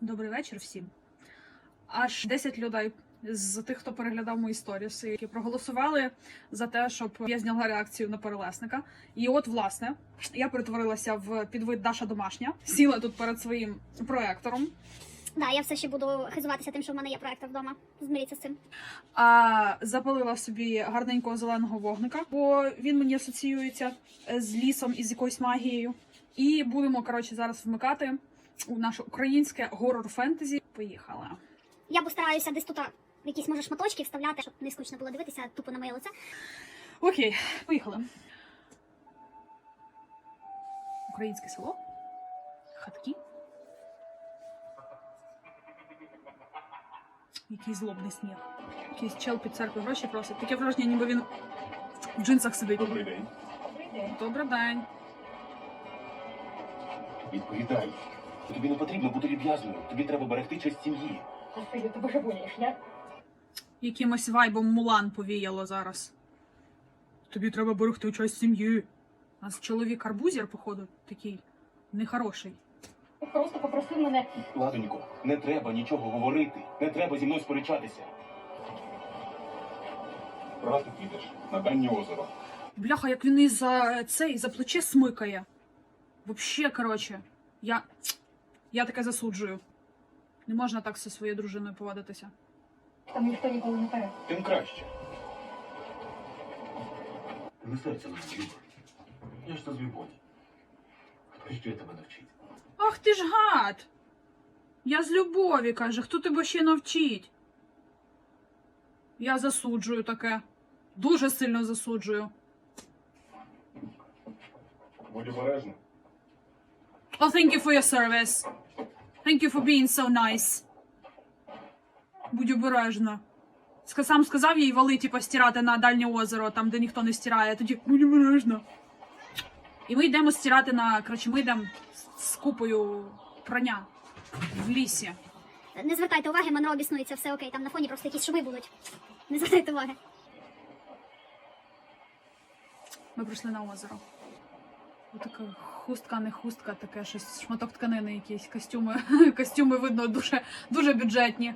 Добрий вечір всім. Аж 10 людей з тих, хто переглядав мої сторіси, які проголосували за те, щоб я зняла реакцію на перелесника. І от, власне, я перетворилася в підвид Даша домашня, сіла тут перед своїм проектором, Да, я все ще буду хизуватися тим, що в мене є проектор вдома. Змиріться з цим. а запалила собі гарненького зеленого вогника, бо він мені асоціюється з лісом і з якоюсь магією. І будемо коротше зараз вмикати у наше українське горор фентезі. Поїхали. Я постараюся десь тут а, якісь може шматочки вставляти, щоб не скучно було дивитися тупо на моє лице. Окей, поїхали. Українське село. Хатки. Який злобний сніг. Якийсь чел під церквою гроші просить. Таке враження, ніби він в джинсах сидить. Добрий день. Добрий день. Відповідай. Тобі не потрібно бути люб'язною. Тобі треба берегти честь сім'ї. Господи, ты божеволеешь, я... Якимось вайбом Мулан повіяло зараз. Тобі треба берегти честь сім'ї. У нас чоловік арбузір, походу, такий нехороший. Просто попросив мене Ладонько, не треба нічого говорити. Не треба зі мною сперечатися. Раз ти підеш на дальнє озеро. Бляха, як він і за цей за плече смикає. Вообще, короче, я. Я таке засуджую. Не можна так зі своєю дружиною поводитися. там ніхто ніколи не пере. Тим краще. Не серця на. Я ж то з любові. Хто ще тебе навчить? Ах ти ж гад! Я з любові, каже, хто тебе ще навчить? Я засуджую таке. Дуже сильно засуджую. Будь обережна. Oh, thank you for your service. Thank you for being so nice. Будь обережна. Сам сказав їй вали, типу, стирати на дальнє озеро, там, де ніхто не стирає. Тоді будь обережна. І ми йдемо стирати на. Коротше, ми йдемо з- купою прання в лісі. Не звертайте уваги, Монро біснується, все окей, там на фоні просто якісь шуми будуть. Не звертайте уваги. Ми прийшли на озеро. Отака хустка, не хустка, таке щось, шматок тканини, якісь костюми. Костюми видно дуже, дуже бюджетні.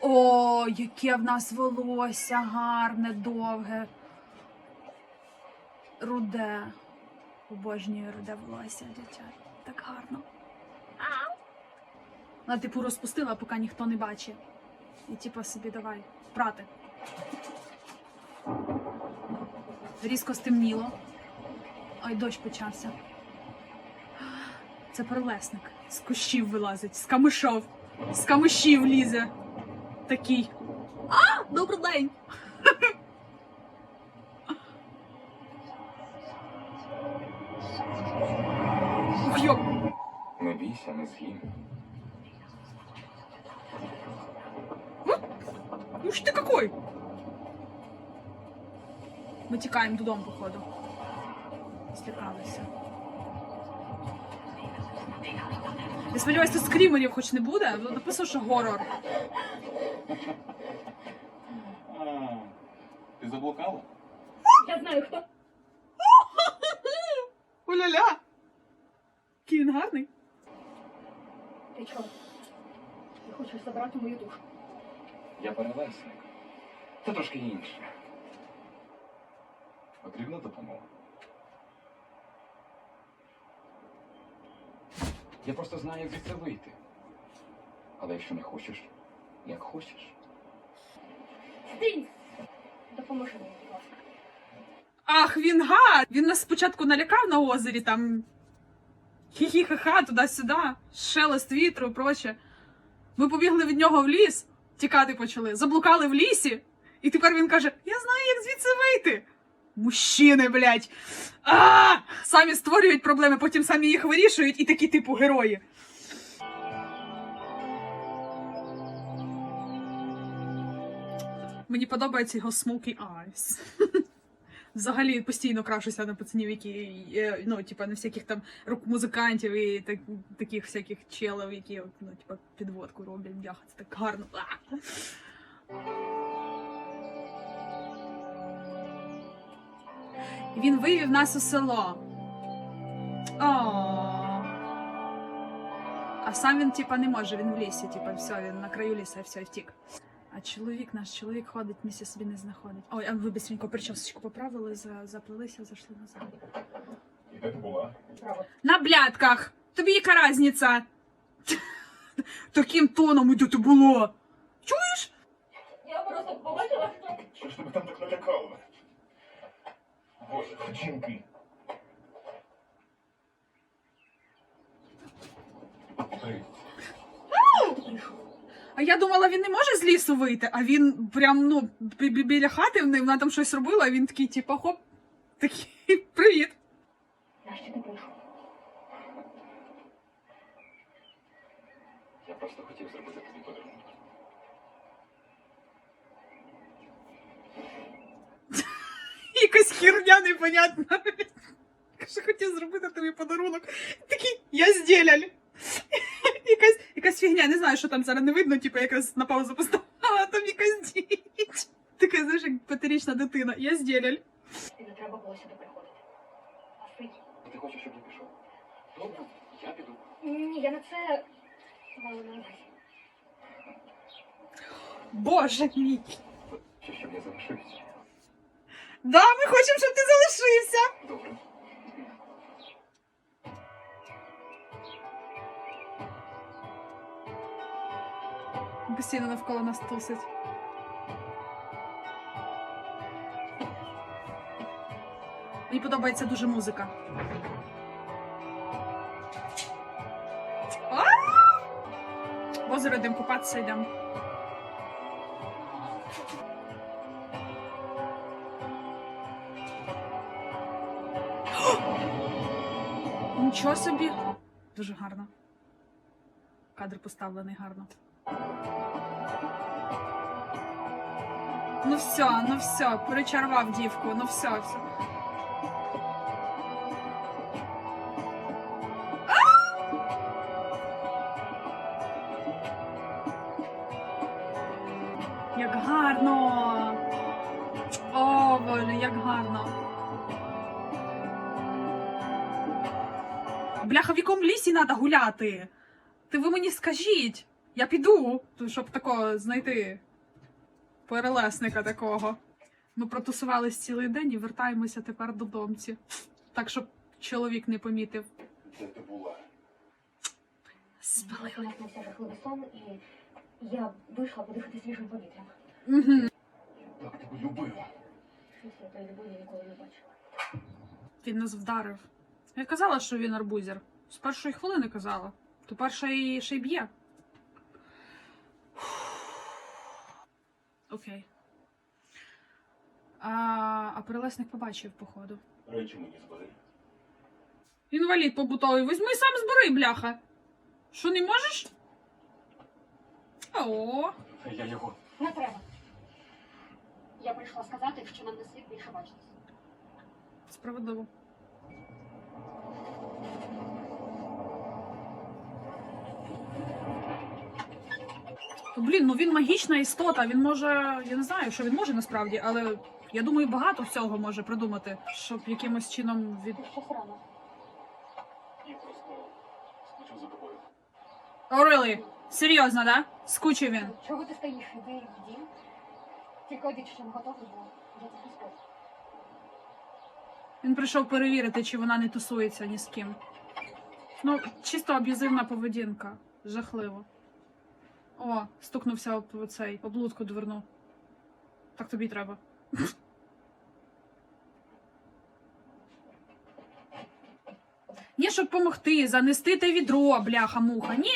О, яке в нас волосся гарне, довге. Руде. Обожнюю руде волосся, дівчат. Так гарно. Вона, типу, розпустила, поки ніхто не бачить. І типу собі давай прати. Різко стемніло. Ой, дощ почався. Це пролесник. З кущів вилазить, з камишов, з камишів лізе. Такий. А! Добрий день! Ух, йоп! Не бійся, не згинь. Ну ж ти какой? Ми тікаємо додому, походу. Злякалися. Я сподіваюся, тут скрімерів хоч не буде. Бо Написано, що горор. Ти заблукала? Я знаю, хто. Уля-ля! Який він гарний. Ти чого? Ти хочеш забрати мою душу. Я перелесник. Це трошки інше. Потрібна допомога. Я просто знаю, як звідси вийти. Але якщо не хочеш, як хочеш. Стинь! Допоможи мені, будь ласка. Ах, він гад! Він нас спочатку налякав на озері, там. Хі-хі-ха-ха, туди-сюди, шелест вітру проче. Ми побігли від нього в ліс, тікати почали, заблукали в лісі, і тепер він каже: Я знаю, як звідси вийти. Мужчини, блядь. А! Самі створюють проблеми, потім самі їх вирішують, і такі типу герої. Мені подобається його smoky eyes. Взагалі постійно крашуся на пацанів, які е, ну, типа, на всяких там рок-музикантів і так, таких всяких челів, які ну, типа, підводку роблять, бляха, це так гарно. Він вивів нас у село. О. А сам він, типа, не може, він в лісі, типа, все, він на краю ліса, все, і втік. А чоловік, наш чоловік ходить, місця собі не знаходить. Ой, а ви бистренько причосочку поправили, за, заплелися, зайшли назад. І де ти була? На блядках! Тобі яка різниця? Таким тоном іде ти було. Чуєш? Я просто побачила, що Що ж тебе там так налякало? Боже, прийшов. А я думала, він не може з лісу вийти, а він прям ну бі- бі- біля хати в неї, вона там щось робила, а він такий, типа, хоп, такий привіт. Нащо ти прийшов? Я просто хотів зробити тобі подарунок. Якась херня непонятна. Каже, хотів зробити тобі подарунок. Такий, я зділяль. Якась, якась фігня, не знаю, що там зараз не видно, типу, якраз на паузу поставила, а там якась діч. Така, знаєш, як п'ятирічна дитина. Я зділяль. І не треба було сюди приходити. А сидь. Ти хочеш, щоб я пішов? Добре, я піду. Ні, я на це мала на увазі. Боже мій. Чи щоб я залишився? Да, ми хочемо, щоб ти залишився. Добре. Постійно навколо нас тусить. Мені подобається дуже музика. В озеро йдемо купатися йдемо. Нічого собі. Дуже гарно. Кадр поставлений гарно. Ну все, ну все, перечарвав дівку, ну все, все. Як гарно! О, Боже, як гарно! Бляха, в якому лісі треба гуляти? Ти ви мені скажіть. Я піду, щоб такого знайти перелесника такого. Ми протусувались цілий день і вертаємося тепер додомці. Так, щоб чоловік не помітив. Де ти була? Спалили. І я вийшла подихати свіжим повітрям. Угу. Я так тебе любила. Щось я тої любові ніколи не бачила. Він нас вдарив. Я казала, що він арбузер. З першої хвилини казала. Тепер ще й, ще й б'є. Окей. А, а перелесник побачив, походу. Речі мені збери. Інвалід побутовий, візьми сам збери, бляха. Що не можеш? О, Я його. Не треба. Я прийшла сказати, що нам не слід більше бачитися. справедливо. Блін, ну він магічна істота, він може. Я не знаю, що він може насправді, але я думаю, багато всього може придумати, щоб якимось чином від. О, really? Серйозно, да? Скучив він. Чого ти стоїш? Іди в дім. Тільки одіть, що готовий, бо я тут спати. Він прийшов перевірити, чи вона не тусується ні з ким. Ну, чисто аб'юзивна поведінка. Жахливо. О, стукнувся об цей облудку дверну. Так тобі треба. Ні, щоб помогти, занести те відро, бляха муха. Ні.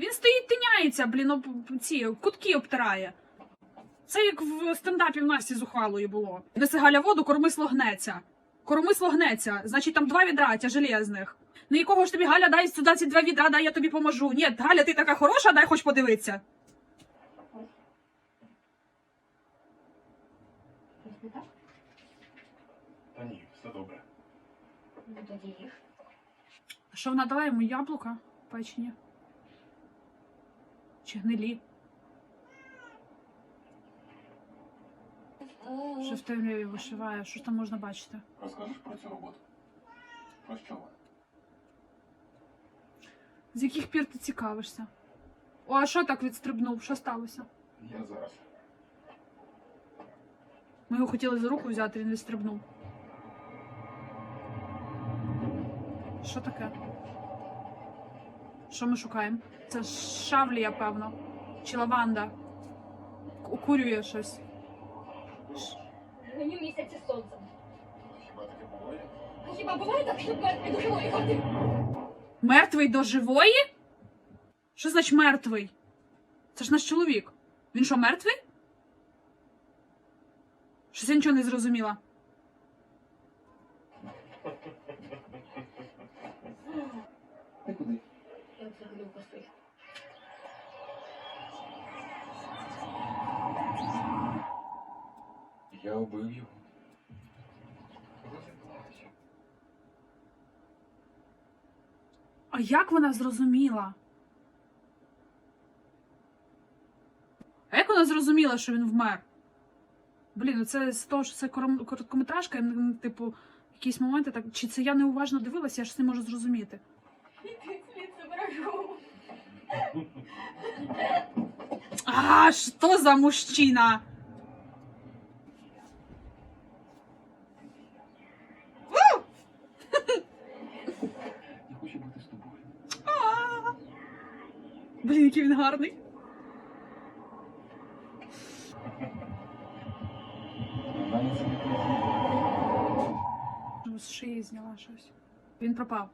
Він стоїть, тиняється, блін, об ці кутки обтирає. Це як в стендапі в Насті з ухвалою було. Неси Галя воду, кормисло гнеться. Кормисло гнеться, значить там два відра тяжелезних. На якого ж тобі Галя дай сюди ці два відра, дай я тобі поможу. Ні, Галя, ти така хороша, дай хоч подивитися. Та ні, все добре. Ну тоді. Що вона дала йому яблука печені? Чи гнилі? Що в темряві вишиває? Що ж там можна бачити? Розкажеш про цю роботу? Про що вона? З яких пір ти цікавишся? О, а що так відстрибнув? Що сталося? Я зараз. Ми його хотіли за руку взяти, він відстрибнув. Що таке? Що ми шукаємо? Це шавлія, певно. Чи лаванда. Укурює щось. Мені місяці сонцем. Хіба таке буває? Хіба буває так, щоб мертвий до живої ходив? Мертвий до живої? Що значить мертвий? Це ж наш чоловік. Він що, мертвий? Щось я нічого не зрозуміла. Ти куди? Я взагалі його. Коли ти плачеш? А як вона зрозуміла? А як вона зрозуміла, що він вмер? Блін, ну це з того, що це короткометражка, типу, якісь моменти так. Чи це я неуважно дивилася, я ж не можу зрозуміти. А, що за мужчина? Я хочу бути з тобою. А! Блін, який він гарний. З шиї зняла щось. Він пропав.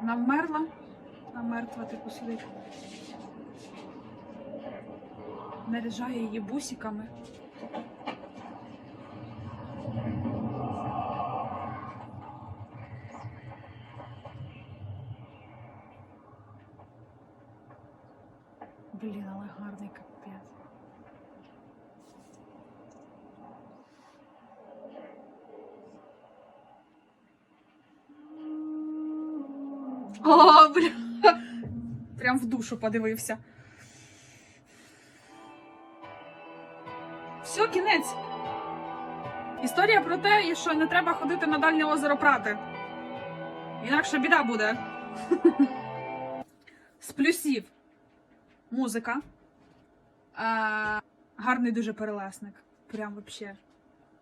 Вона вмерла, а мертва типу сидить. Наряжає її бусиками. Блін, але гарний капець. О, бля. Прям в душу подивився. Все, кінець. Історія про те, що не треба ходити на дальнє озеро прати. Інакше біда буде. З плюсів. Музика. А, гарний дуже перелесник. Прям вообще.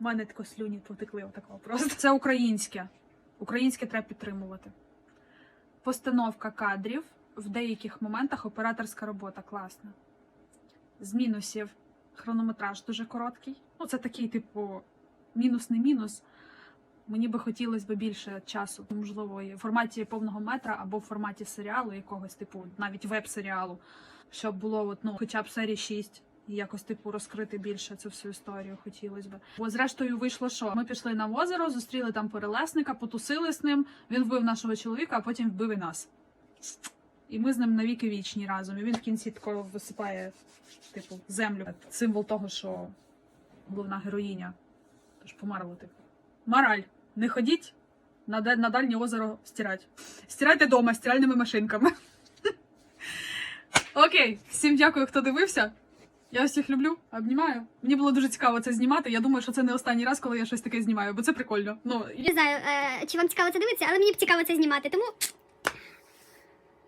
У мене тако слюні потекли отако просто. Це українське. Українське треба підтримувати. Постановка кадрів в деяких моментах операторська робота класна. З мінусів хронометраж дуже короткий. Ну, це такий, типу, мінус не мінус. Мені би хотілося б більше часу, можливо, в форматі повного метра або в форматі серіалу, якогось, типу, навіть веб-серіалу, щоб було от, ну, хоча б серії 6. Якось типу розкрити більше цю всю історію хотілося б. Бо зрештою вийшло, що ми пішли на озеро, зустріли там перелесника, потусили з ним. Він вбив нашого чоловіка, а потім вбив і нас. І ми з ним навіки вічні разом. І він в кінці тако висипає, типу, землю. Символ того, що головна героїня. Тож померла, типу. Мораль. Не ходіть на, на дальнє озеро стирати. Стирайте вдома стиральними машинками. Окей, всім дякую, хто дивився. Я всіх люблю, обнімаю. Мені було дуже цікаво це знімати. Я думаю, що це не останній раз, коли я щось таке знімаю, бо це прикольно. Ну, Не знаю, е, чи вам цікаво це дивитися, але мені б цікаво це знімати, тому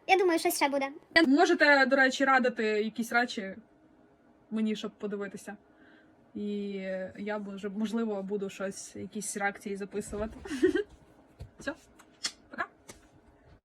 я думаю, щось ще буде. Можете, до речі, радити якісь речі мені, щоб подивитися. І я може, можливо буду щось, якісь реакції записувати. Все.